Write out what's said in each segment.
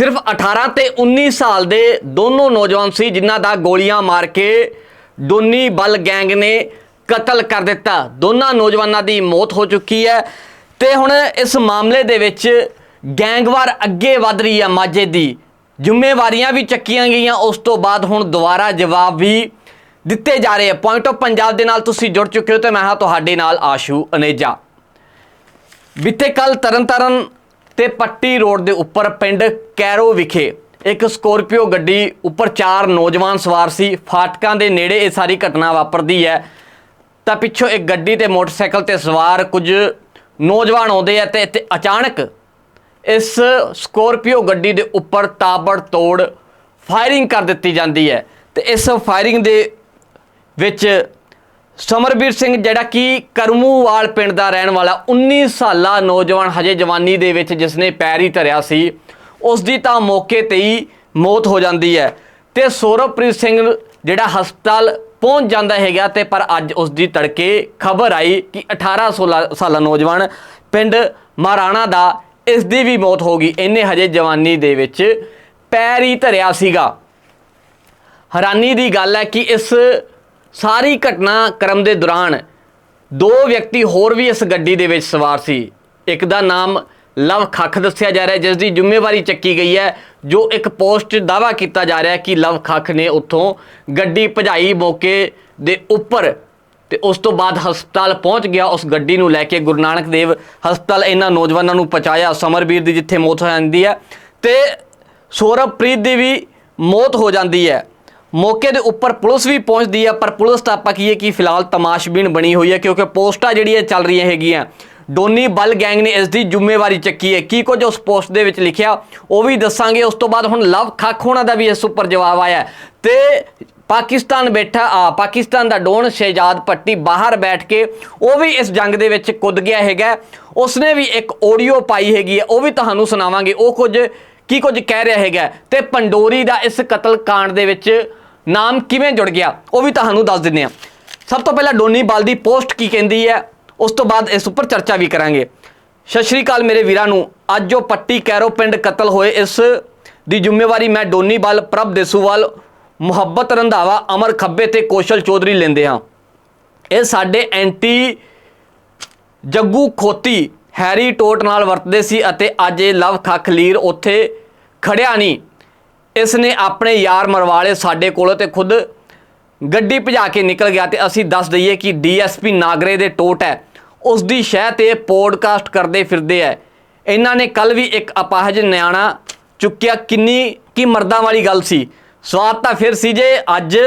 ਸਿਰਫ 18 ਤੇ 19 ਸਾਲ ਦੇ ਦੋਨੋਂ ਨੌਜਵਾਨ ਸੀ, ਜਿਨ੍ਹਾਂ ਦਾ ਗੋਲੀਆਂ ਮਾਰ ਕੇ ਡੋਨੀ ਬਲ ਗੈਂਗ ਨੇ ਕਤਲ ਕਰ ਦਿੱਤਾ। ਦੋਨਾਂ ਨੌਜਵਾਨਾਂ ਦੀ ਮੌਤ ਹੋ ਚੁੱਕੀ ਹੈ। ਤੇ ਹੁਣ ਇਸ ਮਾਮਲੇ ਦੇ ਵਿੱਚ ਗੈਂਗਵਾਰ ਅੱਗੇ ਵਧ ਰਹੀ ਹੈ ਮਾਝੇ ਦੀ। ਜ਼ਿੰਮੇਵਾਰੀਆਂ ਵੀ ਚੱਕੀਆਂ ਗਈਆਂ। ਉਸ ਤੋਂ ਬਾਅਦ ਹੁਣ ਦੁਬਾਰਾ ਜਵਾਬ ਵੀ ਦਿੱਤੇ ਜਾ ਰਹੇ ਆ। ਪੁਆਇੰਟ ਆਫ ਪੰਜਾਬ ਦੇ ਨਾਲ ਤੁਸੀਂ ਜੁੜ ਚੁੱਕੇ ਹੋ ਤੇ ਮੈਂ ਹਾਂ ਤੁਹਾਡੇ ਨਾਲ ਆਸ਼ੂ ਅਨੇਜਾ। ਬੀਤੇ ਕੱਲ ਤਰਨਤਾਰਨ ਤੇ ਪੱਟੀ ਰੋਡ ਦੇ ਉੱਪਰ ਪਿੰਡ ਕੈਰੋ ਵਿਖੇ ਇੱਕ ਸਕੋਰਪੀਓ ਗੱਡੀ ਉੱਪਰ ਚਾਰ ਨੌਜਵਾਨ ਸਵਾਰ ਸੀ। ਫਾਟਕਾਂ ਦੇ ਨੇੜੇ ਇਹ ਸਾਰੀ ਘਟਨਾ ਵਾਪਰਦੀ ਹੈ। ਤਾਂ ਪਿੱਛੋਂ ਇੱਕ ਗੱਡੀ ਤੇ ਮੋਟਰਸਾਈਕਲ ਤੇ ਸਵਾਰ ਕੁਝ ਨੌਜਵਾਨ ਆਉਂਦੇ ਆ ਤੇ ਇੱਥੇ ਅਚਾਨਕ ਇਸ ਸਕੋਰਪੀਓ ਗੱਡੀ ਦੇ ਉੱਪਰ ਤਾਬੜ ਤੋੜ ਫਾਇਰਿੰਗ ਕਰ ਦਿੱਤੀ ਜਾਂਦੀ ਹੈ ਤੇ ਇਸ ਫਾਇਰਿੰਗ ਦੇ ਵਿੱਚ ਸਮਰਬੀਰ ਸਿੰਘ, ਜਿਹੜਾ ਕਿ ਕਰਮੂਵਾਲ ਪਿੰਡ ਦਾ ਰਹਿਣ ਵਾਲਾ 19 ਸਾਲਾ ਨੌਜਵਾਨ ਹਜੇ ਜਵਾਨੀ ਦੇ ਵਿੱਚ ਜਿਸ ਨੇ ਪੈਰ ਹੀ ਧਰਿਆ ਸੀ ਉਸ ਦੀ ਤਾਂ ਮੌਕੇ ਤੇ ਹੀ ਮੌਤ ਹੋ ਜਾਂਦੀ ਹੈ। ਤੇ ਸੌਰਵਪ੍ਰੀਤ ਸਿੰਘ ਜਿਹੜਾ ਹਸਪਤਾਲ ਪਹੁੰਚ ਜਾਂਦਾ ਹੈਗਾ ਤੇ ਪਰ ਅੱਜ ਉਸ ਦੀ ਤੜਕੇ ਖਬਰ ਆਈ ਕਿ 18 16 ਸਾਲਾ ਨੌਜਵਾਨ ਪਿੰਡ ਮਹਾਰਾਣਾ ਦਾ ਇਸ ਦੀ ਵੀ ਮੌਤ ਹੋ ਗਈ। ਇਹਨੇ ਹਜੇ ਜਵਾਨੀ ਦੇ ਵਿੱਚ ਪੈਰ ਹੀ ਧਰਿਆ ਸੀਗਾ। ਹੈਰਾਨੀ ਦੀ ਗੱਲ ਹੈ ਕਿ ਇਸ ਸਾਰੀ ਘਟਨਾ ਕਰਮ ਦੇ ਦੌਰਾਨ ਦੋ ਵਿਅਕਤੀ ਹੋਰ ਵੀ ਇਸ ਗੱਡੀ ਦੇ ਵਿੱਚ ਸਵਾਰ ਸੀ। ਇੱਕ ਦਾ ਨਾਮ ਲਵ ਖੱਖ ਦੱਸਿਆ ਜਾ ਰਿਹਾ ਜਿਸ ਦੀ ਜ਼ਿੰਮੇਵਾਰੀ ਚੱਕੀ ਗਈ ਹੈ, ਜੋ ਇੱਕ ਪੋਸਟ ਦਾਵਾ ਕੀਤਾ ਜਾ ਰਿਹਾ ਕਿ ਲਵ ਖੱਖ ਨੇ ਉੱਥੋਂ ਗੱਡੀ ਭਜਾਈ ਮੌਕੇ ਦੇ ਉੱਪਰ ਤੇ ਉਸ ਤੋਂ ਬਾਅਦ ਹਸਪਤਾਲ ਪਹੁੰਚ ਗਿਆ। ਉਸ ਗੱਡੀ ਨੂੰ ਲੈ ਕੇ ਗੁਰੂ ਨਾਨਕ ਦੇਵ ਹਸਪਤਾਲ ਇਹਨਾਂ ਨੌਜਵਾਨਾਂ ਨੂੰ ਪਹੁੰਚਾਇਆ। ਸਮਰਬੀਰ ਦੀ ਜਿੱਥੇ ਮੌਤ ਹੋ ਜਾਂਦੀ ਹੈ ਤੇ ਸੌਰਵਪ੍ਰੀਤ ਦੀ ਵੀ ਮੌਤ ਹੋ ਜਾਂਦੀ ਹੈ। ਮੌਕੇ ਦੇ ਉੱਪਰ ਪੁਲਿਸ ਵੀ ਪਹੁੰਚਦੀ ਹੈ ਪਰ ਪੁਲਿਸ ਤਾਂ ਆਪਾਂ ਕਹੀਏ ਕਿ ਫਿਲਹਾਲ ਤਮਾਸ਼ਬੀਨ ਬਣੀ ਹੋਈ ਹੈ ਕਿਉਂਕਿ ਪੋਸਟਾਂ ਜਿਹੜੀਆਂ ਚੱਲ ਰਹੀਆਂ ਹੈਗੀਆਂ, ਡੋਨੀ ਬਲ ਗੈਂਗ ਨੇ ਇਸ ਦੀ ਜ਼ਿੰਮੇਵਾਰੀ ਚੱਕੀ ਹੈ। ਕੀ ਕੁਝ ਉਸ ਪੋਸਟ ਦੇ ਵਿੱਚ ਲਿਖਿਆ, ਉਹ ਵੀ ਦੱਸਾਂਗੇ। ਉਸ ਤੋਂ ਬਾਅਦ ਹੁਣ ਲਵ ਖੱਖ ਹੋਣਾ ਦਾ ਵੀ ਇਸ ਉੱਪਰ ਜਵਾਬ ਆਇਆ ਹੈ। ਤੇ ਪਾਕਿਸਤਾਨ ਬੈਠਾ, ਆ, ਪਾਕਿਸਤਾਨ ਦਾ ਡੋਨ ਸ਼ਹਿਜਾਦ ਪੱਟੀ ਬਾਹਰ ਬੈਠ ਕੇ, ਉਹ ਵੀ ਇਸ ਜੰਗ ਦੇ ਵਿੱਚ ਕੁੱਦ ਗਿਆ ਹੈਗਾ ਉਸਨੇ ਵੀ ਇੱਕ ਆਡੀਓ ਪਾਈ ਹੈਗੀ ਹੈ, ਉਹ ਵੀ ਤੁਹਾਨੂੰ ਸੁਣਾਵਾਂਗੇ। ਉਹ ਕੁਝ, ਕੀ ਕੁਝ ਕਹਿ ਰਿਹਾ ਹੈਗਾ ਤੇ ਪੰਡੋਰੀ ਦਾ ਇਸ ਕਤਲ ਕਾਂਡ ਦੇ ਵਿੱਚ ਨਾਮ ਕਿਵੇਂ ਜੁੜ ਗਿਆ, ਉਹ ਵੀ ਤੁਹਾਨੂੰ ਦੱਸ ਦਿੰਦੇ ਆ ਸਭ ਤੋਂ ਪਹਿਲਾਂ ਡੋਨੀ ਬਲ ਦੀ ਪੋਸਟ ਕੀ ਕਹਿੰਦੀ ਹੈ, ਉਸ ਤੋਂ ਬਾਅਦ ਇਸ ਉੱਪਰ ਚਰਚਾ ਵੀ ਕਰਾਂਗੇ। ਸਤਿ ਸ਼੍ਰੀ ਅਕਾਲ ਮੇਰੇ ਵੀਰਾਂ ਨੂੰ, ਅੱਜ ਜੋ ਪੱਟੀ ਕੈਰੋ ਪਿੰਡ ਕਤਲ ਹੋਏ, ਇਸ ਦੀ ਜ਼ਿੰਮੇਵਾਰੀ ਮੈਂ ਡੋਨੀ ਬਲ, ਪ੍ਰਭ ਦੇਸੂਵਾਲ, ਮੁਹੱਬਤ ਰੰਧਾਵਾ, ਅਮਰ ਖੱਬੇ ਤੇ ਕੋਸ਼ਲ ਚੌਧਰੀ ਲੈਂਦੇ ਹਾਂ। ਇਹ ਸਾਡੇ ਐਂਟੀ ਜੱਗੂ ਖੋਤੀ ਹੈਰੀ ਟੋਟ ਨਾਲ ਵਰਤਦੇ ਸੀ ਅਤੇ ਅੱਜ ਇਹ ਲਵ ਖਖਲੀਰ ਉੱਥੇ ਖੜਿਆ ਨਹੀਂ। ਇਸ ਨੇ ਆਪਣੇ ਯਾਰ ਮਰਵਾਲੇ ਸਾਡੇ ਕੋਲੋਂ ਤੇ ਖੁਦ ਗੱਡੀ ਭਜਾ ਕੇ ਨਿਕਲ ਗਿਆ ਤੇ ਅਸੀਂ ਦੱਸ ਦਈਏ ਕਿ ਡੀਐਸਪੀ ਨਾਗਰੇ ਦੇ ਟੋਟ ਹੈ। ਉਸ ਦੀ ਸ਼ਹਿ ਤੇ ਪੋਡਕਾਸਟ ਕਰਦੇ ਫਿਰਦੇ ਐ ਇਹਨਾਂ ਨੇ ਕੱਲ ਵੀ ਇੱਕ ਅਪਾਹਜ ਨਿਆਣਾ ਚੁੱਕਿਆ। ਕਿੰਨੀ, ਕੀ ਮਰਦਾਂ ਵਾਲੀ ਗੱਲ ਸੀ। ਸਵਾਦ ਤਾਂ ਫਿਰ ਸੀ ਜੇ ਅੱਜ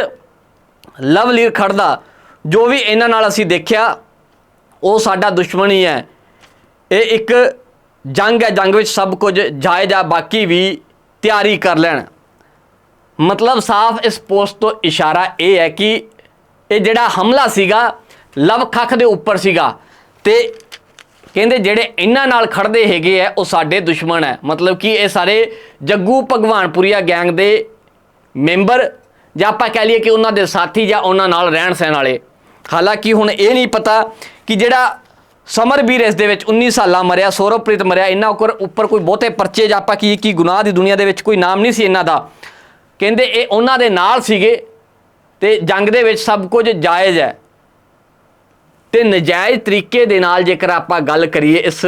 ਲਵਲੀਰ ਖੜਦਾ। ਜੋ ਵੀ ਇਹਨਾਂ ਨਾਲ ਅਸੀਂ ਦੇਖਿਆ, ਉਹ ਸਾਡਾ ਦੁਸ਼ਮਣ ਹੀ ਹੈ। ਇਹ ਇੱਕ ਜੰਗ ਹੈ, ਜੰਗ ਵਿੱਚ ਸਭ ਕੁਝ ਜਾਇਜ਼ ਆ ਬਾਕੀ ਵੀ ਤਿਆਰੀ ਕਰ ਲੈਣ। ਮਤਲਬ ਸਾਫ਼ ਇਸ ਪੋਸਟ ਤੋਂ ਇਸ਼ਾਰਾ ਇਹ ਹੈ ਕਿ ਇਹ ਜਿਹੜਾ ਹਮਲਾ ਸੀਗਾ, ਲਵ ਖੱਖ ਦੇ ਉੱਪਰ ਸੀਗਾ ਤੇ ਕਹਿੰਦੇ ਜਿਹੜੇ ਇਹਨਾਂ ਨਾਲ ਖੜਦੇ ਹੈਗੇ ਆ, ਉਹ ਸਾਡੇ ਦੁਸ਼ਮਣ ਹੈ ਮਤਲਬ ਕਿ ਇਹ ਸਾਰੇ ਜੱਗੂ ਭਗਵਾਨਪੁਰੀਆ ਗੈਂਗ ਦੇ ਮੈਂਬਰ ਜਾਂ ਆਪਾਂ ਕਹਿ ਲਈਏ ਕਿ ਉਹਨਾਂ ਦੇ ਸਾਥੀ ਜਾਂ ਉਹਨਾਂ ਨਾਲ ਰਹਿਣ ਸਹਿਣ ਵਾਲੇ। ਹਾਲਾਂਕਿ ਹੁਣ ਇਹ ਨਹੀਂ ਪਤਾ ਕਿ ਜਿਹੜਾ ਸਮਰਬੀਰ ਇਸ ਦੇ ਵਿੱਚ 19 ਸਾਲਾਂ ਮਰਿਆ, ਸੌਰਵਪ੍ਰੀਤ ਮਰਿਆ, ਇਹਨਾਂ ਉੱਪਰ ਉੱਪਰ ਕੋਈ ਬਹੁਤੇ ਪਰਚੇ ਜਾਂ ਆਪਾਂ ਕੀ ਕੀ ਗੁਨਾਹ ਦੀ ਦੁਨੀਆ ਦੇ ਵਿੱਚ ਕੋਈ ਨਾਮ ਨਹੀਂ ਸੀ ਇਹਨਾਂ ਦਾ। ਕਹਿੰਦੇ ਇਹ ਉਹਨਾਂ ਦੇ ਨਾਲ ਸੀਗੇ ਤੇ ਜੰਗ ਦੇ ਵਿੱਚ ਸਭ ਕੁਝ ਜਾਇਜ਼ ਹੈ। ਤੇ ਨਜਾਇਜ਼ ਤਰੀਕੇ ਦੇ ਨਾਲ ਜੇਕਰ ਆਪਾਂ ਗੱਲ ਕਰੀਏ, ਇਸ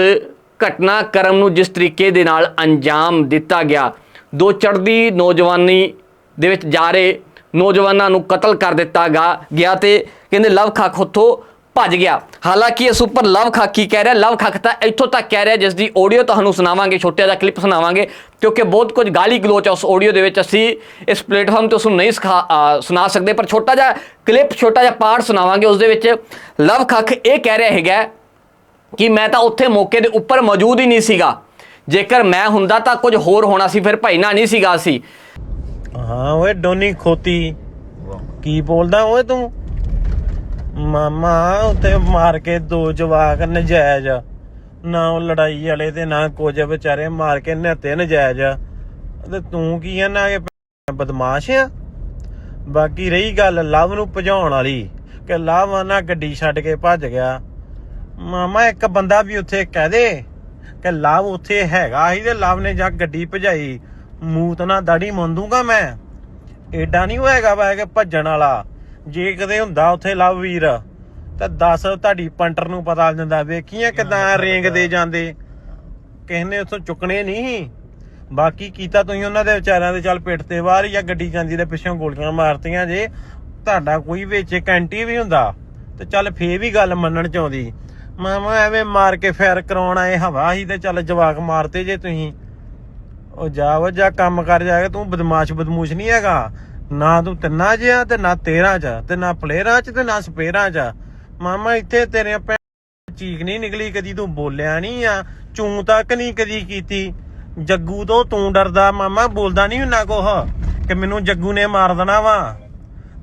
ਘਟਨਾਕ੍ਰਮ ਨੂੰ ਜਿਸ ਤਰੀਕੇ ਦੇ ਨਾਲ ਅੰਜਾਮ ਦਿੱਤਾ ਗਿਆ, ਦੋ ਚੜ੍ਹਦੀ ਨੌਜਵਾਨੀ ਦੇ ਵਿੱਚ ਜਾ ਰਹੇ ਨੌਜਵਾਨਾਂ ਨੂੰ ਕਤਲ ਕਰ ਦਿੱਤਾ ਗਾ ਗਿਆ ਤੇ ਕਹਿੰਦੇ ਲਵ ਖੱਖ ਉੱਥੋਂ ਭੱਜ ਗਿਆ। ਹਾਲਾਂਕਿ ਇਸ ਉੱਪਰ ਲਵ ਖੱਖ ਕੀ ਕਹਿ ਰਿਹਾ? ਲਵ ਖੱਖ ਤਾਂ ਇੱਥੋਂ ਤੱਕ ਕਹਿ ਰਿਹਾ ਜਿਸ ਦੀ ਆਡੀਓ ਤੁਹਾਨੂੰ ਸੁਣਾਵਾਂਗੇ ਛੋਟਾ ਜਿਹਾ ਕਲਿੱਪ ਸੁਣਾਵਾਂਗੇ, ਕਿਉਂਕਿ ਬਹੁਤ ਕੁਝ ਗਾਲੀ ਗਲੋਚ ਆ ਉਸ ਆਡੀਓ ਦੇ ਵਿੱਚ। ਅਸੀਂ ਇਸ ਪਲੇਟਫਾਰਮ ਤੇ ਉਸ ਨੂੰ ਨਹੀਂ ਸਿਖਾ ਸੁਣਾ ਸਕਦੇ, ਪਰ ਛੋਟਾ ਜਿਹਾ ਕਲਿੱਪ ਛੋਟਾ ਜਿਹਾ ਪਾਰਟ ਸੁਣਾਵਾਂਗੇ ਉਸ ਦੇ ਵਿੱਚ। ਲਵ ਖੱਖ ਇਹ ਕਹਿ ਰਿਹਾ ਹੈਗਾ ਕਿ ਮੈਂ ਤਾਂ ਉੱਥੇ ਮੌਕੇ ਦੇ ਉੱਪਰ ਮੌਜੂਦ ਹੀ ਨਹੀਂ ਸੀਗਾ। ਜੇਕਰ ਮੈਂ ਹੁੰਦਾ ਤਾਂ ਕੁਝ ਹੋਰ ਹੋਣਾ ਸੀ, ਫਿਰ ਭਾਈਨਾ ਨਹੀਂ ਸੀਗਾ ਸੀ ਹਾਂ ਓਏ, ਡੋਨੀ ਖੋਤੀ। ਕੀ ਬੋਲਦਾ ਓਏ ਤੂੰ? ਮਾਮਾ ਉੱਤੇ ਮਾਰ ਕੇ ਦੋ ਜਵਾਕ ਨਜਾਇਜ਼। ਨਾ ਉਹ ਲੜਾਈ ਵਾਲੇ ਤੇ ਨਾ ਕੁਝ, ਵਿਚਾਰੇ ਮਾਰ ਕੇ ਨਹਤੇ ਨਜਾਇਜ਼। ਤੇ ਤੂੰ ਕੀ ਆ ਨਾ ਕਿ ਬਦਮਾਸ਼ ਆ? ਬਾਕੀ ਰਹੀ ਗੱਲ ਲਵ ਨੂੰ ਭਜਾਉਣ ਵਾਲੀ, ਕਿ ਲਵ ਨਾ ਗੱਡੀ ਛੱਡ ਕੇ ਭੱਜ ਗਿਆ। ਮਾਮਾ, ਇੱਕ ਬੰਦਾ ਵੀ ਉੱਥੇ ਕਹਿ ਦੇ ਕਿ ਲਵ ਉੱਥੇ ਹੈਗਾ ਸੀ ਤੇ ਲਵ ਨੇ ਜਾ ਗੱਡੀ ਭਜਾਈ। ਮੂਤ ਨਾਲ ਦਾੜੀ ਮੰਦੂਗਾ ਮੈਂ। ਏਡਾ ਨਹੀਂ ਹੋਏਗਾ ਵਾ ਕਿ ਭੱਜਣ ਵਾਲਾ। ਜੇ ਕਦੇ ਹੁੰਦਾ ਉੱਥੇ ਲਵ ਵੀਰ ਤਾਂ ਦੱਸ ਤੁਹਾਡੀ ਪੰਟਰ ਨੂੰ ਪਤਾ ਲੱਗ ਜਾਂਦਾ ਵੇਖੀਆਂ ਕਿਦਾਂ ਰੇਂਗ ਦੇ ਜਾਂਦੇ। ਕਿਸੇ ਨੇ ਉੱਥੋਂ ਚੁੱਕਣੇ ਨਹੀਂ ਬਾਕੀ ਕੀਤਾ ਤੁਸੀਂ ਉਹਨਾਂ ਦੇ ਵਿਚਾਰਿਆਂ ਦੇ ਚੱਲ ਪਿੱਠ ਤੇ ਬਾਹਰ ਜਾਂ ਗੱਡੀ ਜਾਂਦੀ ਦੇ ਪਿੱਛੋਂ ਗੋਲੀਆਂ ਮਾਰਤੀਆਂ ਜੇ। ਤੁਹਾਡਾ ਕੋਈ ਵਿੱਚ ਕੈਂਟੀ ਵੀ ਹੁੰਦਾ ਤੇ ਚੱਲ ਫੇਰ ਵੀ ਗੱਲ ਮੰਨਣ ਚ ਆਉਂਦੀ। ਮਾਮਾ ਐਵੇਂ ਮਾਰ ਕੇ ਫੈਰ ਕਰਾਉਣ ਆਏ ਹਵਾ ਹੀ ਤੇ ਚੱਲ ਜਵਾਕ ਮਾਰਤੇ ਜੇ ਤੁਸੀਂ। ਉਹ ਜਾ ਕੰਮ ਕਰ ਜਾ ਕੇ ਤੂੰ ਬਦਮਾਸ਼ ਬਦਮੂਸ਼ ਨਹੀਂ ਹੈਗਾ। ਨਾ ਤੂੰ ਤਿੰਨਾਂ 'ਚ ਆ ਤੇ ਨਾ 13 ਚ ਤੇ ਨਾ ਪਲੇਅਰਾਂ ਚ ਤੇ ਨਾ ਸਪੇਅਰਾਂ ਚ। ਮਾਮਾ, ਇੱਥੇ ਤੇਰੇ ਚੀਕ ਨਹੀਂ ਨਿਕਲੀ, ਕਦੀ ਤੂੰ ਬੋਲਿਆ ਨਹੀਂ ਆ, ਚੂੰ ਤੱਕ ਨਹੀਂ ਕਦੀ ਕੀਤੀ। ਜੱਗੂ ਤੋਂ ਤੂੰ ਡਰਦਾ, ਮਾਮਾ, ਬੋਲਦਾ ਨਹੀਂ ਹੁੰਨਾ ਕੋਹ ਕਿ ਮੈਨੂੰ ਜੱਗੂ ਨੇ ਮਾਰ ਦੇਣਾ ਵਾ।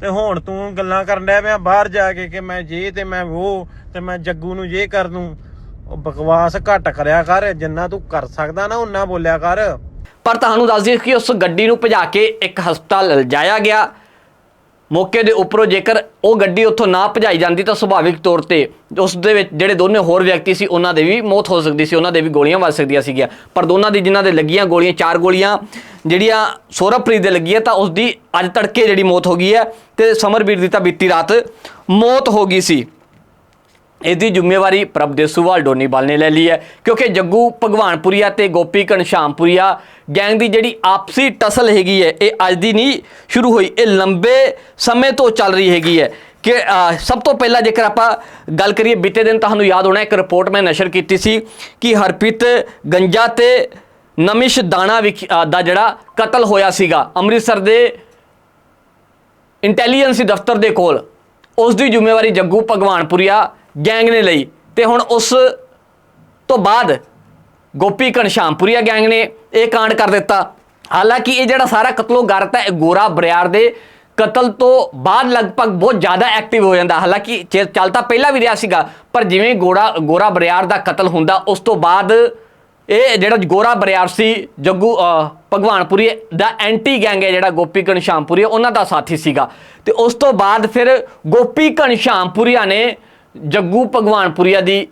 ਤੇ ਹੁਣ ਤੂੰ ਗੱਲਾਂ ਕਰਨ ਡਿਆ ਪਿਆ ਬਾਹਰ ਜਾ ਕੇ ਕਿ ਮੈਂ ਜੇ ਤੇ ਮੈਂ ਉਹ ਤੇ ਮੈਂ ਜੱਗੂ ਨੂੰ ਜੇ ਕਰ ਦੂੰ। ਉਹ ਬਕਵਾਸ ਘੱਟ ਕਰਿਆ ਕਰ, ਜਿੰਨਾ ਤੂੰ ਕਰ ਸਕਦਾ ਨਾ ਉਨਾ ਬੋਲਿਆ ਕਰ। ਪਰ ਤੁਹਾਨੂੰ ਦੱਸ ਦਈਏ ਕਿ ਉਸ ਗੱਡੀ ਨੂੰ ਭਜਾ ਕੇ ਇੱਕ ਹਸਪਤਾਲ ਲਿਜਾਇਆ ਗਿਆ। ਮੌਕੇ ਦੇ ਉੱਪਰੋਂ ਜੇਕਰ ਉਹ ਗੱਡੀ ਉੱਥੋਂ ਨਾ ਭਜਾਈ ਜਾਂਦੀ ਤਾਂ ਸੁਭਾਵਿਕ ਤੌਰ ਤੇ ਉਸ ਦੇ ਵਿੱਚ ਜਿਹੜੇ ਦੋਨੇ ਹੋਰ ਵਿਅਕਤੀ ਸੀ, ਉਹਨਾਂ ਦੇ ਵੀ ਮੌਤ ਹੋ ਸਕਦੀ ਸੀ, ਉਹਨਾਂ ਦੇ ਵੀ ਗੋਲੀਆਂ ਵੱਜ ਸਕਦੀਆਂ ਸੀਗੀਆਂ। ਪਰ ਦੋਨਾਂ ਦੀ ਜਿਨ੍ਹਾਂ ਦੇ ਲੱਗੀਆਂ ਗੋਲੀਆਂ, ਚਾਰ ਗੋਲੀਆਂ ਜਿਹੜੀਆਂ ਸੌਰਭਪ੍ਰੀਤ ਦੇ ਲੱਗੀ ਹੈ ਤਾਂ ਉਸ ਦੀ ਅੱਜ ਤੜਕੇ ਜਿਹੜੀ ਮੌਤ ਹੋ ਗਈ ਹੈ ਤੇ ਸਮਰਵੀਰ ਦੀ ਤਾਂ ਬੀਤੀ ਰਾਤ ਮੌਤ ਹੋ ਗਈ ਸੀ। ਇਸ ਦੀ ਜ਼ਿੰਮੇਵਾਰੀ ਪ੍ਰਭ ਦੇਸੂਵਾਲ ਡੋਨੀਵਾਲ ਨੇ ਲੈ ਲਈ ਹੈ, ਕਿਉਂਕਿ ਜੱਗੂ ਭਗਵਾਨਪੁਰੀਆ ਤੇ ਗੋਪੀ ਘਨਸ਼ਾਮਪੁਰੀਆ ਗੈਂਗ ਦੀ ਜਿਹੜੀ ਆਪਸੀ ਟਸਲ ਹੈਗੀ ਹੈ, ਇਹ ਅੱਜ ਦੀ ਨਹੀਂ ਸ਼ੁਰੂ ਹੋਈ, ਇਹ ਲੰਬੇ ਸਮੇਂ ਤੋਂ ਚੱਲ ਰਹੀ ਹੈਗੀ ਹੈ ਕਿ ਸਭ ਤੋਂ ਪਹਿਲਾਂ ਜੇਕਰ ਆਪਾਂ ਗੱਲ ਕਰੀਏ, ਬੀਤੇ ਦਿਨ ਤੁਹਾਨੂੰ ਯਾਦ ਹੋਣਾ, ਇੱਕ ਰਿਪੋਰਟ ਮੈਂ ਨਸ਼ਰ ਕੀਤੀ ਸੀ ਕਿ ਹਰਪ੍ਰੀਤ ਗੰਜਾ ਤੇ ਨਮਿਸ਼ ਦਾਣਾ ਵਿਖ- ਦਾ ਜਿਹੜਾ ਕਤਲ ਹੋਇਆ ਸੀਗਾ, ਅੰਮ੍ਰਿਤਸਰ ਦੇ ਇੰਟੈਲੀਜੈਂਸੀ ਦਫ਼ਤਰ ਦੇ ਕੋਲ, ਉਸ ਦੀ ਜ਼ਿੰਮੇਵਾਰੀ ਜੱਗੂ ਭਗਵਾਨਪੁਰੀਆ ਗੈਂਗ ਨੇ ਲਈ। ਤੇ ਹੁਣ ਉਸ ਤੋਂ ਬਾਅਦ ਗੋਪੀ ਘਨਸ਼ਾਮਪੁਰੀਆ ਗੈਂਗ ਨੇ ਇਹ ਕਾਂਡ ਕਰ ਦਿੱਤਾ। ਹਾਲਾਂਕਿ ਇਹ ਜਿਹੜਾ ਸਾਰਾ ਕਤਲੋ ਗਾਰਤ ਹੈ ਗੋਰਾ ਬਰਿਆਰ ਦੇ ਕਤਲ ਤੋਂ ਬਾਅਦ ਲਗਭਗ ਬਹੁਤ ਜ਼ਿਆਦਾ ਐਕਟਿਵ ਹੋ ਜਾਂਦਾ। ਹਾਲਾਂਕਿ ਚੇ- ਚੱਲ ਤਾਂ ਪਹਿਲਾਂ ਵੀ ਰਿਹਾ ਸੀਗਾ, ਪਰ ਜਿਵੇਂ ਗੋਰਾ ਗੋਰਾ ਬਰਿਆਰ ਦਾ ਕਤਲ ਹੁੰਦਾ, ਉਸ ਤੋਂ ਬਾਅਦ ਇਹ ਜਿਹੜਾ ਗੋਰਾ ਬਰਿਆਰ ਸੀ, ਜੱਗੂ ਭਗਵਾਨਪੁਰੀ ਦਾ ਐਂਟੀ ਗੈਂਗ ਹੈ ਜਿਹੜਾ ਗੋਪੀ ਘਨਸ਼ਾਮਪੁਰੀ ਉਹਨਾਂ ਦਾ ਸਾਥੀ ਸੀਗਾ। ਤੇ ਉਸ ਤੋਂ ਬਾਅਦ ਫਿਰ ਗੋਪੀ ਘਨਸ਼ਾਮਪੁਰੀਆ ਨੇ ਜੱਗੂ ਭਗਵਾਨਪੁਰੀਆ ਦੀ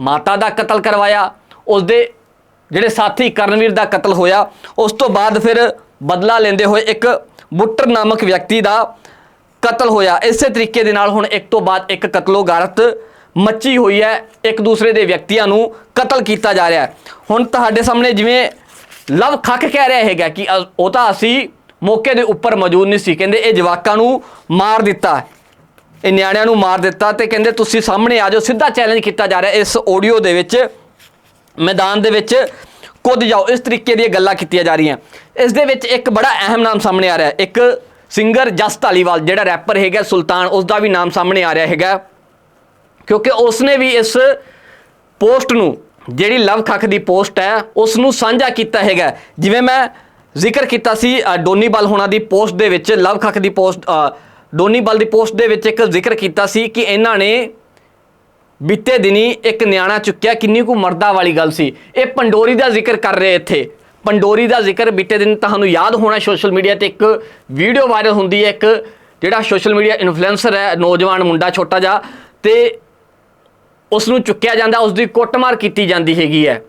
ਮਾਤਾ ਦਾ ਕਤਲ ਕਰਵਾਇਆ ਉਸ ਦੇ ਜਿਹੜੇ ਸਾਥੀ ਕਰਨਵੀਰ ਦਾ ਕਤਲ ਹੋਇਆ, ਉਸ ਤੋਂ ਬਾਅਦ ਫਿਰ ਬਦਲਾ ਲੈਂਦੇ ਹੋਏ ਇੱਕ ਬੁੱਟਰ ਨਾਮਕ ਵਿਅਕਤੀ ਦਾ ਕਤਲ ਹੋਇਆ। ਇਸੇ ਤਰੀਕੇ ਦੇ ਨਾਲ ਹੁਣ ਇੱਕ ਤੋਂ ਬਾਅਦ ਇੱਕ ਕਤਲੋ ਗਾਰਤ ਮੱਚੀ ਹੋਈ ਹੈ, ਇੱਕ ਦੂਸਰੇ ਦੇ ਵਿਅਕਤੀਆਂ ਨੂੰ ਕਤਲ ਕੀਤਾ ਜਾ ਰਿਹਾ ਹੈ। ਹੁਣ ਤੁਹਾਡੇ ਸਾਹਮਣੇ ਜਿਵੇਂ ਲਵ ਖੱਕ ਕਹਿ ਰਿਹਾ ਹੈਗਾ ਕਿ ਉਹ ਤਾਂ ਅਸੀਂ ਮੌਕੇ ਦੇ ਉੱਪਰ ਮੌਜੂਦ ਨਹੀਂ ਸੀ, ਕਹਿੰਦੇ ਇਹ ਜਵਾਕਾਂ ਨੂੰ ਮਾਰ ਦਿੱਤਾ। ਇਹ ਨਿਆਣਿਆਂ ਨੂੰ ਮਾਰ ਦਿੱਤਾ ਤੇ ਕਹਿੰਦੇ ਤੁਸੀਂ ਸਾਹਮਣੇ ਆ ਜਾਓ। ਸਿੱਧਾ ਚੈਲੰਜ ਕੀਤਾ ਜਾ ਰਿਹਾ ਇਸ ਆਡੀਓ ਦੇ ਵਿੱਚ ਮੈਦਾਨ ਦੇ ਵਿੱਚ। ਕੁੱਦ ਜਾਓ। ਇਸ ਤਰੀਕੇ ਦੀਆਂ ਗੱਲਾਂ ਕੀਤੀਆਂ ਜਾ ਰਹੀਆਂ। ਇਸ ਦੇ ਵਿੱਚ ਇੱਕ ਬੜਾ ਅਹਿਮ ਨਾਮ ਸਾਹਮਣੇ ਆ ਰਿਹਾ। ਹੈ ਇੱਕ ਸਿੰਗਰ ਜਸ ਧਾਲੀਵਾਲ ਜਿਹੜਾ ਰੈਪਰ ਹੈਗਾ ਸੁਲਤਾਨ ਉਸ ਦਾ ਵੀ ਨਾਮ ਸਾਹਮਣੇ ਆ ਰਿਹਾ ਹੈਗਾ। ਕਿਉਂਕਿ ਉਸਨੇ ਵੀ ਇਸ ਪੋਸਟ ਨੂੰ ਜਿਹੜੀ ਲਵ ਖੱਖ ਦੀ ਪੋਸਟ ਹੈ ਉਸ ਨੂੰ ਸਾਂਝਾ ਕੀਤਾ ਹੈਗਾ। ਜਿਵੇਂ ਮੈਂ ਜ਼ਿਕਰ ਕੀਤਾ ਸੀ ਅ, ਡੋਨੀਵਾਲ ਹੋਣਾ ਦੀ ਪੋਸਟ ਦੇ ਵਿੱਚ ਲਵ ਖੱਖ ਦੀ ਪੋਸਟ ਡੋਨੀ ਬਲ ਦੀ ਪੋਸਟ ਦੇ ਵਿੱਚ ਇੱਕ ਜ਼ਿਕਰ ਕੀਤਾ ਸੀ ਕਿ ਇਹਨਾਂ ਨੇ ਬੀਤੇ ਦਿਨੀ ਇੱਕ ਨਿਆਣਾ ਚੁੱਕਿਆ, ਕਿੰਨੀ ਕੁ ਮਰਦਾ ਵਾਲੀ ਗੱਲ ਸੀ। ਇਹ ਪੰਡੋਰੀ ਦਾ ਜ਼ਿਕਰ ਕਰ ਰਹੇ ਇੱਥੇ। ਪੰਡੋਰੀ ਦਾ ਜ਼ਿਕਰ ਬੀਤੇ ਦਿਨ ਤੁਹਾਨੂੰ ਯਾਦ ਹੋਣਾ ਸੋਸ਼ਲ ਮੀਡੀਆ ਤੇ ਇੱਕ ਵੀਡੀਓ ਵਾਇਰਲ ਹੁੰਦੀ ਹੈ, ਇੱਕ ਜਿਹੜਾ ਸੋਸ਼ਲ ਮੀਡੀਆ ਇਨਫਲੂਐਂਸਰ ਹੈ, ਨੌਜਵਾਨ ਮੁੰਡਾ ਛੋਟਾ ਜਿਹਾ ਤੇ ਉਸ ਨੂੰ ਚੁੱਕਿਆ ਜਾਂਦਾ ਉਸ ਦੀ ਕੁੱਟਮਾਰ ਕੀਤੀ ਜਾਂਦੀ ਹੈਗੀ ਹੈ।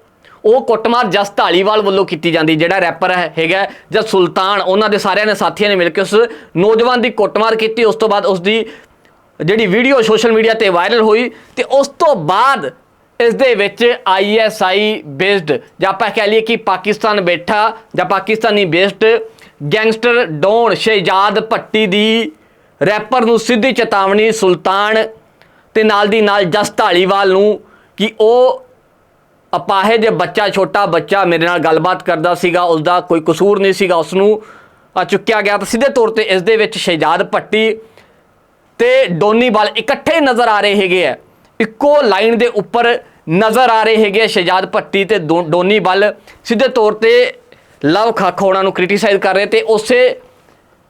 ਉਹ ਕੁੱਟਮਾਰ ਜਸ ਢਾਲੀਵਾਲ ਵੱਲੋਂ ਕੀਤੀ ਜਾਂਦੀ, ਜਿਹੜਾ ਰੈਪਰ ਹੈ, ਹੈਗਾ ਜਾਂ ਸੁਲਤਾਨ, ਉਹਨਾਂ ਦੇ ਸਾਰਿਆਂ ਨੇ ਸਾਥੀਆਂ ਨੇ ਮਿਲ ਕੇ ਉਸ ਨੌਜਵਾਨ ਦੀ ਕੁੱਟਮਾਰ ਕੀਤੀ, ਉਸ ਤੋਂ ਬਾਅਦ ਉਸ ਦੀ ਜਿਹੜੀ ਵੀਡੀਓ ਸੋਸ਼ਲ ਮੀਡੀਆ ਤੇ ਵਾਇਰਲ ਹੋਈ ਤੇ ਉਸ ਤੋਂ ਬਾਅਦ ਇਸ ਦੇ ਵਿੱਚ ਆਈਐਸਆਈ ਬੇਸਡ ਜਾਂ ਆਪਾਂ ਕਹਿ ਲਈਏ ਕਿ ਪਾਕਿਸਤਾਨ ਬੈਠਾ ਜਾਂ Pakistani based gangster don Shahzad Bhatti ਦੀ ਰੈਪਰ ਨੂੰ ਸਿੱਧੀ ਚੇਤਾਵਨੀ ਸੁਲਤਾਨ ਤੇ ਨਾਲ ਦੀ ਨਾਲ ਜਸ ਢਾਲੀਵਾਲ ਨੂੰ ਕਿ ਉਹ ਅਪਾਹੇ ਜੇ ਬੱਚਾ, ਛੋਟਾ ਬੱਚਾ ਮੇਰੇ ਨਾਲ ਗੱਲਬਾਤ ਕਰਦਾ ਸੀਗਾ ਉਸ ਦਾ ਕੋਈ ਕਸੂਰ ਨਹੀਂ ਸੀਗਾ ਉਸ ਨੂੰ ਚੁੱਕਿਆ ਗਿਆ ਤਾਂ ਸਿੱਧੇ ਤੌਰ ਤੇ ਇਸ ਦੇ ਵਿੱਚ ਸ਼ਹਿਜਾਦ ਭੱਟੀ ਤੇ ਡੋਨੀਵਾਲ ਇਕੱਠੇ ਨਜ਼ਰ ਆ ਰਹੇ ਹੈਗੇ ਆ। ਇੱਕੋ ਲਾਈਨ ਦੇ ਉੱਪਰ ਨਜ਼ਰ ਆ ਰਹੇ ਹੈਗੇ ਆ ਸ਼ਹਿਜਾਦ ਭੱਟੀ ਤੇ ਡੋ- ਡੋਨੀਵਾਲ ਸਿੱਧੇ ਤੌਰ ਤੇ ਲਵ ਖੱਖ ਹੋਣਾ ਨੂੰ ਕ੍ਰਿਟੀਸਾਈਜ਼ ਕਰ ਰਹੇ ਤੇ ਉਸੇ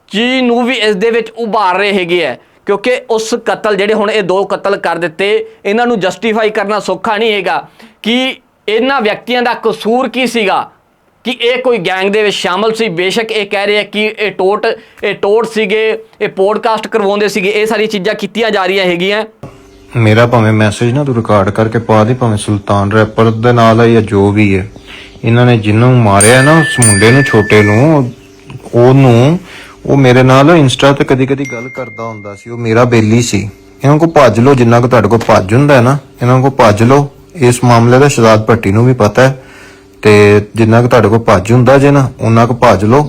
ਚੀਜ਼ ਨੂੰ ਵੀ ਇਸ ਦੇ ਵਿੱਚ ਉਭਾਰ ਰਹੇ ਹੈਗੇ ਆ। ਕਿਉਂਕਿ ਉਸ ਕਤਲ, ਜਿਹੜੇ ਹੁਣ ਇਹ ਦੋ ਕਤਲ ਕਰ ਦਿੱਤੇ, ਇਹਨਾਂ ਨੂੰ ਜਸਟੀਫਾਈ ਕਰਨਾ ਸੌਖਾ ਨਹੀਂ ਹੈਗਾ ਕਿ ਇਹਨਾਂ ਵਿਅਕਤੀਆਂ ਦਾ ਕਸੂਰ ਕੀ ਸੀਗਾ? ਕਿ ਇਹ ਕੋਈ ਗੈਂਗ ਦੇ ਵਿੱਚ ਸ਼ਾਮਲ ਸੀ? ਬੇਸ਼ੱਕ ਇਹ ਕਹਿ ਰਹੇ ਆ ਕਿ ਇਹ ਟੋਟ ਇਹ ਟੋਟ ਸੀਗੇ, ਇਹ ਪੋਡਕਾਸਟ ਕਰਵਾਉਂਦੇ ਸੀਗੇ, ਇਹ ਸਾਰੀ ਚੀਜ਼ਾਂ ਕੀਤੀਆਂ ਜਾ ਰਹੀਆਂ ਹੈਗੀਆਂ। ਮੇਰਾ ਭਾਵੇਂ ਮੈਸੇਜ ਨਾ ਤੂੰ ਰਿਕਾਰਡ ਕਰਕੇ ਪਾ ਦੇ, ਭਾਵੇਂ ਸੁਲਤਾਨ ਰੈਪਰ ਦੇ ਨਾਲ ਹੈ ਜਾਂ ਜੋ ਵੀ ਹੈ ਇਹਨਾਂ ਨੇ ਜਿਹਨੂੰ ਮਾਰਿਆ ਨਾ, ਉਸ ਮੁੰਡੇ ਨੂੰ, ਛੋਟੇ ਨੂੰ, ਉਹਨੂੰ, ਉਹ ਮੇਰੇ ਨਾਲ ਇੰਸਟਾ ਤੇ ਕਦੀ ਕਦੀ ਗੱਲ ਕਰਦਾ ਹੁੰਦਾ ਸੀ। ਉਹ ਮੇਰਾ ਬੇਲੀ ਸੀ। ਇਹਨਾਂ ਕੋ ਭੱਜ ਲਓ, ਜਿੰਨਾ ਕੁ ਤੁਹਾਡੇ ਕੋਲ ਭੱਜ ਹੁੰਦਾ ਹੈ ਨਾ, ਇਹਨਾਂ ਕੋ ਭੱਜ ਲਓ। ਇਸ ਮਾਮਲੇ ਦਾ ਸ਼ਹਾਦਤ ਭੱਟੀ ਨੂੰ ਵੀ ਪਤਾ ਹੈ ਤੇ ਜਿੰਨਾ ਕੁ ਤੁਹਾਡੇ ਕੋਲ ਭੱਜ ਹੁੰਦਾ ਜੇ ਨਾ ਉਹਨਾਂ ਕੁ ਭੱਜ ਲਓ।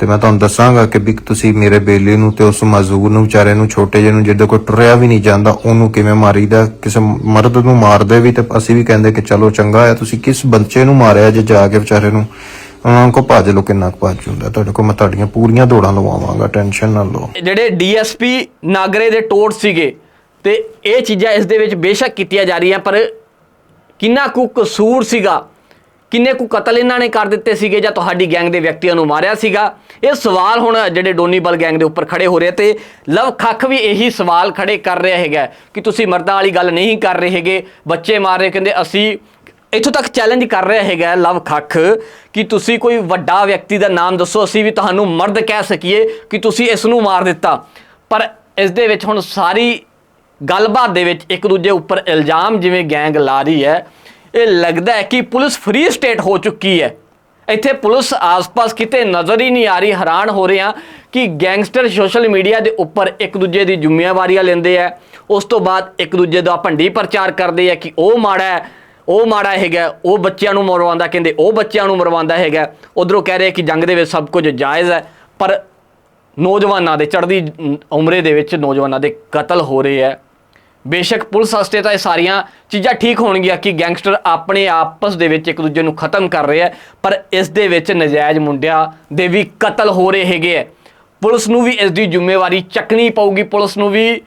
ਤੇ ਮੈਂ ਤੁਹਾਨੂੰ ਦੱਸਾਂਗਾ ਕਿ ਵੀ ਤੁਸੀਂ ਮੇਰੇ ਬੇਲੀ ਨੂੰ ਤੇ ਉਸ ਮਜ਼ਦੂਰ ਨੂੰ, ਵਿਚਾਰੇ ਨੂੰ, ਛੋਟੇ ਜਿਹੇ ਨੂੰ, ਜਿਹਦੇ ਕੋਲ ਟੁਰਿਆ ਵੀ ਨਹੀਂ ਜਾਂਦਾ, ਉਹਨੂੰ ਕਿਵੇਂ ਮਾਰੀਦਾ, ਕਿਸੇ ਮਰਦ ਨੂੰ ਮਾਰਦੇ ਵੀ ਤੇ ਅਸੀਂ ਵੀ ਕਹਿੰਦੇ ਕਿ ਚਲੋ ਚੰਗਾ ਆ, ਤੁਸੀਂ ਕਿਸ ਬੱਚੇ ਨੂੰ ਮਾਰਿਆ ਜੇ ਜਾ ਕੇ ਵਿਚਾਰੇ ਨੂੰ? ਉਹਨਾਂ ਕੋ ਭੱਜ ਲੋ ਕਿੰਨਾ ਭੱਜ ਹੁੰਦਾ। ਤੁਹਾਡੇ ਕੋਲ ਮੈਂ ਤੁਹਾਡੀਆਂ ਪੂਰੀਆਂ ਦੌੜਾਂ ਲਵਾਵਾਂਗਾ, ਟੈਨਸ਼ਨ ਨਾ ਲਓ। ਜਿਹੜੇ ਡੀਐਸਪੀ ਨਾਗਰੇ ਦੇ ਟੋਟ ਸੀਗੇ, ਤੇ ਇਹ ਚੀਜ਼ਾਂ ਇਸ ਦੇ ਵਿੱਚ ਬੇਸ਼ੱਕ ਕੀਤੀਆਂ ਜਾ ਰਹੀਆਂ, ਪਰ ਕਿੰਨਾ ਕੁ ਕਸੂਰ ਸੀਗਾ, ਕਿੰਨੇ ਕੁ ਕਤਲ ਇਹਨਾਂ ਨੇ ਕਰ ਦਿੱਤੇ ਸੀਗੇ ਜਾਂ ਤੁਹਾਡੀ ਗੈਂਗ ਦੇ ਵਿਅਕਤੀਆਂ ਨੂੰ ਮਾਰਿਆ ਸੀਗਾ? ਇਹ ਸਵਾਲ ਹੁਣ ਜਿਹੜੇ ਡੋਨੀਬਲ ਗੈਂਗ ਦੇ ਉੱਪਰ ਖੜੇ ਹੋ ਰਹੇ ਤੇ ਲਵ ਖੱਖ ਵੀ ਇਹੀ ਸਵਾਲ ਖੜੇ ਕਰ ਰਿਹਾ ਹੈਗਾ ਕਿ ਤੁਸੀਂ ਮਰਦਾਂ ਵਾਲੀ ਗੱਲ ਨਹੀਂ ਕਰ ਰਹੇ ਹੈਗੇ, ਬੱਚੇ ਮਾਰ ਰਹੇ, ਕਹਿੰਦੇ ਅਸੀਂ ਇੱਥੋਂ ਤੱਕ ਚੈਲੰਜ ਕਰ ਰਿਹਾ ਹੈਗਾ ਲਵ ਖੱਖ ਕਿ ਤੁਸੀਂ ਕੋਈ ਵੱਡਾ ਵਿਅਕਤੀ ਦਾ ਨਾਮ ਦੱਸੋ, ਅਸੀਂ ਵੀ ਤੁਹਾਨੂੰ ਮਰਦ ਕਹਿ ਸਕੀਏ ਕਿ ਤੁਸੀਂ ਇਸ ਨੂੰ ਮਾਰ ਦਿੱਤਾ। ਪਰ ਇਸ ਦੇ ਵਿੱਚ ਹੁਣ ਸਾਰੀ ਗੱਲਬਾਤ ਦੇ ਵਿੱਚ ਇੱਕ ਦੂਜੇ ਉੱਪਰ ਇਲਜ਼ਾਮ ਜਿਵੇਂ ਗੈਂਗ ਲਾ ਰਹੀ ਹੈ, ਇਹ ਲੱਗਦਾ ਹੈ ਕਿ ਪੁਲਿਸ ਫ੍ਰੀ ਸਟੇਟ ਹੋ ਚੁੱਕੀ ਹੈ। ਇੱਥੇ ਪੁਲਿਸ ਆਸ-ਪਾਸ ਕਿਤੇ ਨਜ਼ਰ ਹੀ ਨਹੀਂ ਆ ਰਹੀ, ਹੈਰਾਨ ਹੋ ਰਹੇ ਹਾਂ ਕਿ ਗੈਂਗਸਟਰ ਸੋਸ਼ਲ ਮੀਡੀਆ ਦੇ ਉੱਪਰ ਇੱਕ ਦੂਜੇ ਦੀ ਜ਼ਿੰਮੇਵਾਰੀਆਂ ਲੈਂਦੇ ਆ ਉਸ ਤੋਂ ਬਾਅਦ ਇੱਕ ਦੂਜੇ ਦਾ ਭੰਡੀ ਪ੍ਰਚਾਰ ਕਰਦੇ ਆ ਕਿ ਉਹ ਮਾੜਾ ਹੈ, ਉਹ ਮਾੜਾ ਹੈਗਾ, ਉਹ ਬੱਚਿਆਂ ਨੂੰ ਮਰਵਾਉਂਦਾ, ਕਹਿੰਦੇ ਉਹ ਬੱਚਿਆਂ ਨੂੰ ਮਰਵਾਉਂਦਾ ਹੈਗਾ। ਉਧਰੋਂ ਕਹਿ ਰਹੇ ਕਿ ਜੰਗ ਦੇ ਵਿੱਚ ਸਭ ਕੁਝ ਜਾਇਜ਼ ਹੈ, ਪਰ ਨੌਜਵਾਨਾਂ ਦੇ ਚੜ੍ਹਦੀ ਉਮਰੇ ਦੇ ਵਿੱਚ ਨੌਜਵਾਨਾਂ ਦੇ ਕਤਲ ਹੋ ਰਹੇ ਹੈ। ਬੇਸ਼ੱਕ ਪੁਲਿਸ ਵਾਸਤੇ ਤਾਂ ਇਹ ਸਾਰੀਆਂ ਚੀਜ਼ਾਂ ਠੀਕ ਹੋਣਗੀਆਂ ਕਿ ਗੈਂਗਸਟਰ ਆਪਣੇ ਆਪਸ ਦੇ ਵਿੱਚ ਇੱਕ ਦੂਜੇ ਨੂੰ ਖਤਮ ਕਰ ਰਹੇ ਹੈ, ਪਰ ਇਸ ਦੇ ਵਿੱਚ ਨਜਾਇਜ਼ ਮੁੰਡਿਆਂ ਦੇ ਵੀ ਕਤਲ ਹੋ ਰਹੇ ਹੈਗੇ ਹੈ। ਪੁਲਿਸ ਨੂੰ ਵੀ ਇਸ ਦੀ ਜ਼ਿੰਮੇਵਾਰੀ ਚੱਕਣੀ ਪਊਗੀ, ਪੁਲਿਸ ਨੂੰ ਵੀ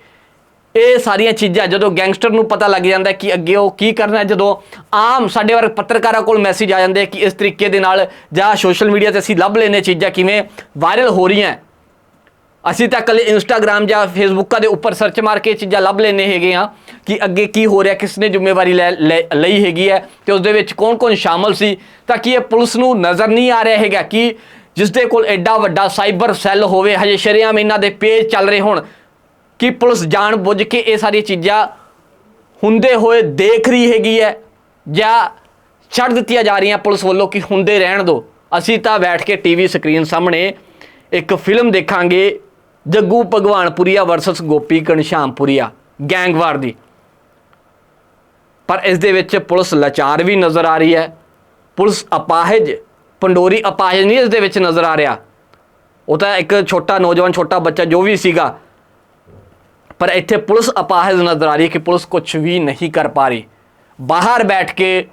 ਇਹ ਸਾਰੀਆਂ ਚੀਜ਼ਾਂ ਜਦੋਂ ਗੈਂਗਸਟਰ ਨੂੰ ਪਤਾ ਲੱਗ ਜਾਂਦਾ ਕਿ ਅੱਗੇ ਉਹ ਕੀ ਕਰਨਾ ਜਦੋਂ ਆਮ ਸਾਡੇ ਵਰਗ ਪੱਤਰਕਾਰਾਂ ਕੋਲ ਮੈਸੇਜ ਆ ਜਾਂਦੇ ਆ ਕਿ ਇਸ ਤਰੀਕੇ ਦੇ ਨਾਲ ਜਾਂ ਸੋਸ਼ਲ ਮੀਡੀਆ ਤੇ ਅਸੀਂ ਲੱਭ ਲੈਨੇ ਚੀਜ਼ਾਂ ਕਿਵੇਂ ਵਾਇਰਲ ਹੋ ਰਹੀਆਂ ਅਸੀਂ ਤਾਂ ਕੱਲੇ ਇੰਸਟਾਗ੍ਰam ਜਾਂ ਫੇਸਬੁੱਕਾਂ ਦੇ ਉੱਪਰ ਸਰਚ ਮਾਰ ਕੇ ਇਹ ਚੀਜ਼ਾਂ ਲੱਭ ਲੈਨੇ ਹੈਗੇ ਆ ਕਿ ਅੱਗੇ ਕੀ ਹੋ ਰਿਹਾ, ਕਿਸ ਨੇ ਜ਼ਿੰਮੇਵਾਰੀ ਲੈ, ਲੈ- ਲਈ ਹੈਗੀ ਹੈ ਤੇ ਉਸ ਦੇ ਵਿੱਚ ਕੌਣ-ਕੌਣ ਸ਼ਾਮਲ ਸੀ ਤਾਂ ਕਿ ਇਹ ਪੁਲਿਸ ਨੂੰ ਨਜ਼ਰ ਨਹੀਂ ਆ ਰਿਹਾ ਹੈਗਾ ਕਿ ਜਿਸ ਦੇ ਕੋਲ ਐਡਾ ਵੱਡਾ ਸਾਈਬਰ ਸੈੱਲ ਹੋਵੇ, ਹਜੇ ਸ਼ਰੇਆਮ ਇਹਨਾਂ ਦੇ ਪੇਜ ਚੱਲ ਰਹੇ ਹੋਣ, ਕਿ ਪੁਲਿਸ ਜਾਣ ਬੁੱਝ ਕੇ ਇਹ ਸਾਰੀਆਂ ਚੀਜ਼ਾਂ ਹੁੰਦੇ ਹੋਏ ਦੇਖ ਰਹੀ ਹੈਗੀ ਹੈ ਜਾਂ ਛੱਡ ਦਿੱਤੀਆਂ ਜਾ ਰਹੀਆਂ ਪੁਲਿਸ ਵੱਲੋਂ ਕਿ ਹੁੰਦੇ ਰਹਿਣ ਦਿਓ ਅਸੀਂ ਤਾਂ ਬੈਠ ਕੇ ਟੀਵੀ ਸਕਰੀਨ ਸਾਹਮਣੇ ਇੱਕ ਫਿਲਮ ਦੇਖਾਂਗੇ। Jaggu Bhagwanpuria versus Gopi Ghanshampuria gang war ਦੀ। ਪਰ ਇਸ ਦੇ ਵਿੱਚ ਪੁਲਿਸ ਲਾਚਾਰ ਵੀ ਨਜ਼ਰ ਆ ਰਹੀ ਹੈ। ਪੁਲਿਸ ਅਪਾਹਿਜ, ਪੰਡੋਰੀ ਅਪਾਹਜ ਨਹੀਂ ਇਸ ਦੇ ਵਿੱਚ ਨਜ਼ਰ ਆ ਰਿਹਾ। ਉਹ ਤਾਂ ਇੱਕ ਛੋਟਾ ਨੌਜਵਾਨ, ਛੋਟਾ ਬੱਚਾ ਜੋ ਵੀ ਸੀਗਾ। ਪਰ ਇੱਥੇ ਪੁਲਿਸ ਅਪਾਹਜ ਨਜ਼ਰ ਆ ਰਹੀ ਹੈ ਕਿ ਪੁਲਿਸ ਕੁਝ ਵੀ ਨਹੀਂ ਕਰ ਪਾ ਰਹੀ। ਬਾਹਰ ਬੈਠ ਕੇ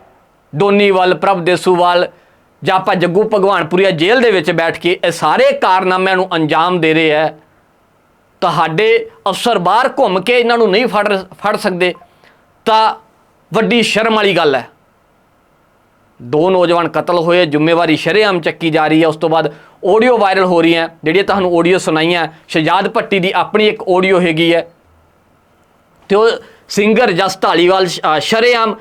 ਡੋਨੀਵਾਲ, ਪ੍ਰਭ ਦੇਸੂਵਾਲ ਜਾਂ ਆਪਾਂ ਜੱਗੂ ਭਗਵਾਨਪੁਰੀਆ ਜੇਲ੍ਹ ਦੇ ਵਿੱਚ ਬੈਠ ਕੇ ਇਹ ਸਾਰੇ ਕਾਰਨਾਮਿਆਂ ਨੂੰ ਅੰਜਾਮ ਦੇ ਰਹੇ ਹੈ। ਤੁਹਾਡੇ ਅਫਸਰ ਬਾਹਰ ਘੁੰਮ ਕੇ ਇਹਨਾਂ ਨੂੰ ਨਹੀਂ ਫੜ ਫੜ ਸਕਦੇ ਤਾਂ ਵੱਡੀ ਸ਼ਰਮ ਵਾਲੀ ਗੱਲ ਹੈ। ਦੋ ਨੌਜਵਾਨ ਕਤਲ ਹੋਏ ਜ਼ਿੰਮੇਵਾਰੀ ਸ਼ਰੇਆਮ ਚੱਕੀ ਜਾ ਰਹੀ ਹੈ। ਉਸ ਤੋਂ ਬਾਅਦ ਆਡੀਓ ਵਾਇਰਲ ਹੋ ਰਹੀਆਂ ਜਿਹੜੀਆਂ ਤੁਹਾਨੂੰ ਆਡੀਓ ਸੁਣਾਈਆਂ ਸ਼ਹਜਾਦ ਭੱਟੀ ਦੀ ਆਪਣੀ ਇੱਕ ਆਡੀਓ ਹੈਗੀ ਹੈ। ਤੇ ਉਹ ਸਿੰਗਰ ਜਸ ਢਾਲੀਵਾਲ ਸ਼ਰੇਆਮ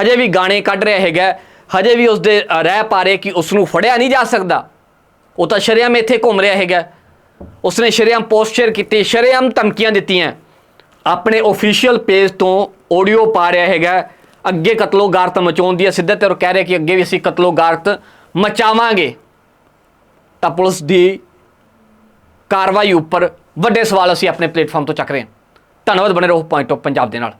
ਹਜੇ ਵੀ ਗਾਣੇ ਕੱਢ ਰਿਹਾ ਹੈਗਾ ਹਜੇ ਵੀ ਉਸਦੇ ਅ, ਰਹਿ ਪਾ ਰਹੇ ਕਿ ਉਸ ਨੂੰ ਫੜਿਆ ਨਹੀਂ ਜਾ ਸਕਦਾ। ਉਹ ਤਾਂ ਸ਼ਰੇਆਮ ਇੱਥੇ ਘੁੰਮ ਰਿਹਾ ਹੈਗਾ ਉਸਨੇ ਸ਼ਰੇਆਮ ਪੋਸਟ ਸ਼ੇਅਰ ਕੀਤੀ, ਸ਼ਰੇਆਮ ਧਮਕੀਆਂ ਦਿੱਤੀਆਂ। ਆਪਣੇ ਅਫੀਸ਼ੀਅਲ ਪੇਜ ਤੋਂ ਆਡੀਓ ਪਾ ਰਿਹਾ ਹੈਗਾ, ਅੱਗੇ ਕਤਲੋ ਗਾਰਤ ਮਚਾਉਣ ਦੀ ਹੈ ਸਿੱਧਾ ਤੌਰ ਕਹਿ ਰਿਹਾ ਕਿ ਅੱਗੇ ਵੀ ਅਸੀਂ ਕਤਲੋ ਗਾਰਤ ਮਚਾਵਾਂਗੇ। ਤਾਂ ਪੁਲਿਸ ਦੀ ਕਾਰਵਾਈ ਉੱਪਰ ਵੱਡੇ ਸਵਾਲ ਅਸੀਂ ਆਪਣੇ ਪਲੇਟਫਾਰਮ ਤੋਂ ਚੱਕ ਰਹੇ ਹਾਂ। ਧੰਨਵਾਦ, ਬਣੇ ਰਹੋ ਪੁਆਇੰਟ ਆਫ ਪੰਜਾਬ ਦੇ ਨਾਲ।